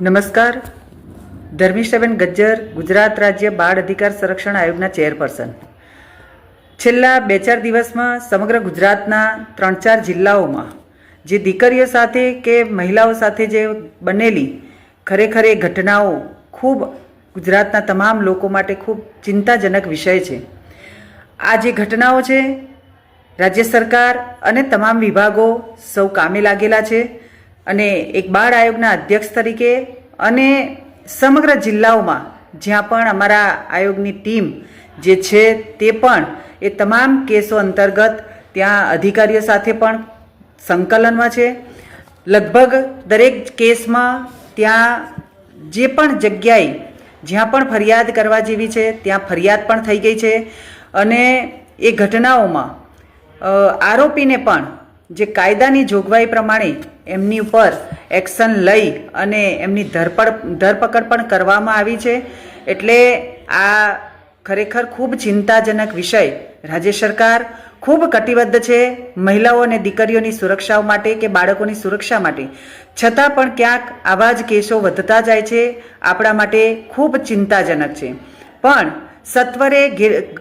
નમસ્કાર. ધર્મિષ્ઠાબેન ગજ્જર, ગુજરાત રાજ્ય બાળ અધિકાર સંરક્ષણ આયોગના ચેરપર્સન. છેલ્લા બે ચાર દિવસમાં સમગ્ર ગુજરાતના ત્રણ ચાર જિલ્લાઓમાં જે દીકરીઓ સાથે કે મહિલાઓ સાથે જે બનેલી ખરેખર એ ઘટનાઓ ખૂબ ગુજરાતના તમામ લોકો માટે ખૂબ ચિંતાજનક વિષય છે. આ જે ઘટનાઓ છે, રાજ્ય સરકાર અને તમામ વિભાગો સૌ કામે લાગેલા છે. અને એક બાળ આયોગના અધ્યક્ષ તરીકે અને સમગ્ર જિલ્લાઓમાં જ્યાં પણ અમારા આયોગની ટીમ જે છે તે પણ એ તમામ કેસો અંતર્ગત ત્યાં અધિકારીઓ સાથે પણ સંકલનમાં છે. લગભગ દરેક કેસમાં ત્યાં જે પણ જગ્યાએ જ્યાં પણ ફરિયાદ કરવા જેવી છે, ત્યાં ફરિયાદ પણ થઈ ગઈ છે. અને એ ઘટનાઓમાં આરોપીને પણ જે કાયદાની જોગવાઈ પ્રમાણે એમની ઉપર એક્શન લઈ અને એમની ધરપડ, ધરપકડ પણ કરવામાં આવી છે. એટલે આ ખરેખર ખૂબ ચિંતાજનક વિષય. રાજ્ય સરકાર ખૂબ કટિબદ્ધ છે મહિલાઓ અને દીકરીઓની સુરક્ષા માટે કે બાળકોની સુરક્ષા માટે. છતાં પણ ક્યાંક આવા જ કેસો વધતા જાય છે. આપણા માટે ખૂબ ચિંતાજનક છે. પણ સત્વરે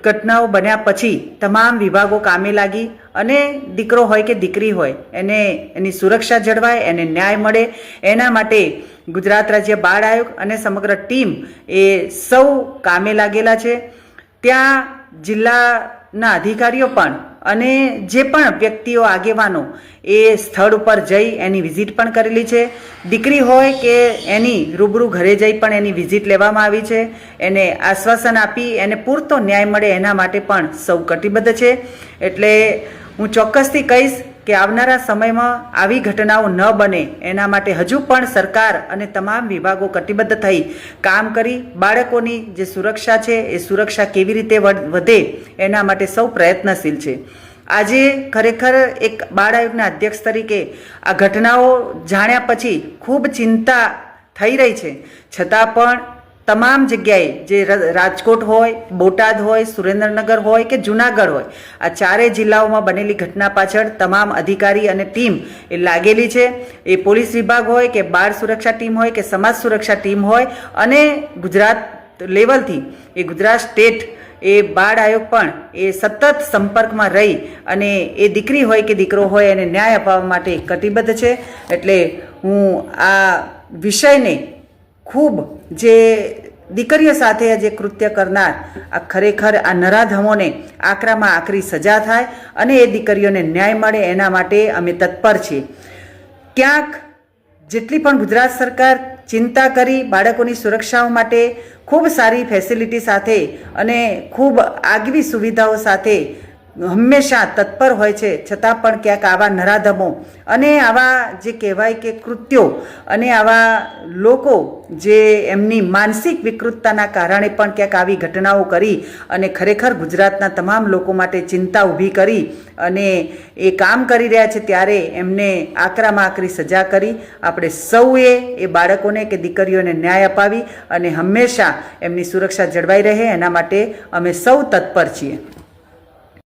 ઘટનાઓ બન્યા પછી તમામ વિભાગો કામે લાગી અને દીકરો હોય કે દીકરી હોય, એને એની સુરક્ષા જળવાય, એને ન્યાય મળે. એના માટે ગુજરાત રાજ્ય બાળ આયોગ અને સમગ્ર ટીમ એ સૌ કામે લાગેલા છે. ત્યાં જિલ્લાના અધિકારીઓ પણ અને જે પણ વ્યક્તિઓ આગેવાનો એ સ્થળ ઉપર જઈ એની વિઝિટ પણ કરેલી છે. દીકરી હોય કે એની રૂબરૂ ઘરે જઈ પણ એની વિઝિટ લેવામાં આવી છે. એને આશ્વાસન આપી એને પૂરતો ન્યાય મળે એના માટે પણ સૌ કટિબદ્ધ છે. એટલે હું ચોક્કસથી કહીશ કે આવનારા સમયમાં આવી ઘટનાઓ ન બને. એના માટે હજુ પણ સરકાર અને તમામ વિભાગો કટિબદ્ધ થઈ કામ કરી બાળકોની જે સુરક્ષા છે એ સુરક્ષા કેવી રીતે વધ- એના માટે સૌ પ્રયત્નશીલ છે. આજે ખરેખર એક બાળ આયોગના અધ્યક્ષ તરીકે આ ઘટનાઓ જાણ્યા પછી ખૂબ ચિંતા થઈ રહી છે. છતાં પણ તમામ જગ્યાએ જે રાજકોટ હોય, બોટાદ હોય, સુરેન્દ્રનગર હોય કે જુનાગઢ હોય, આ ચારેય જિલ્લાઓમાં બનેલી ઘટના પાછળ તમામ અધિકારી અને ટીમ એ લાગેલી છે. એ પોલીસ વિભાગ હોય કે બાળ સુરક્ષા ટીમ હોય કે સમાજ સુરક્ષા ટીમ હોય અને ગુજરાત લેવલથી એ ગુજરાત સ્ટેટ એ બાળ આયોગ પણ એ સતત સંપર્કમાં રહી અને એ દીકરી હોય કે દીકરો હોય એને ન્યાય અપાવવા માટે કટિબદ્ધ છે. એટલે હું આ વિષયને ખૂબ જે દીકરીઓ સાથે જે કૃત્ય કરનાર, આ ખરેખર આ નરાધમોને આકરામાં આકરી સજા થાય અને એ દીકરીઓને ન્યાય મળે એના માટે અમે તત્પર છીએ. ક્યાંક જેટલી પણ ગુજરાત સરકાર ચિંતા કરી બાળકોની સુરક્ષાઓ માટે ખૂબ સારી ફેસિલિટી સાથે અને ખૂબ આગવી સુવિધાઓ સાથે હંમેશા તત્પર હોય છે, છતાં પણ ક્યાંક આવા નરાધમો અને આવા જે કહેવાય કે કૃત્યો અને આવા લોકો જે એમની માનસિક વિકૃતતાના કારણે પણ ક્યાંક આવી ઘટનાઓ કરી અને ખરેખર ગુજરાતના તમામ લોકો માટે ચિંતા ઊભી કરી અને એ કામ કરી રહ્યા છે ત્યારે એમને આકરામાં આકરી સજા કરી. આપણે સૌએ એ બાળકોને કે દીકરીઓને ન્યાય અપાવી અને હંમેશા એમની સુરક્ષા જળવાઈ રહે. એના માટે અમે સૌ તત્પર છીએ.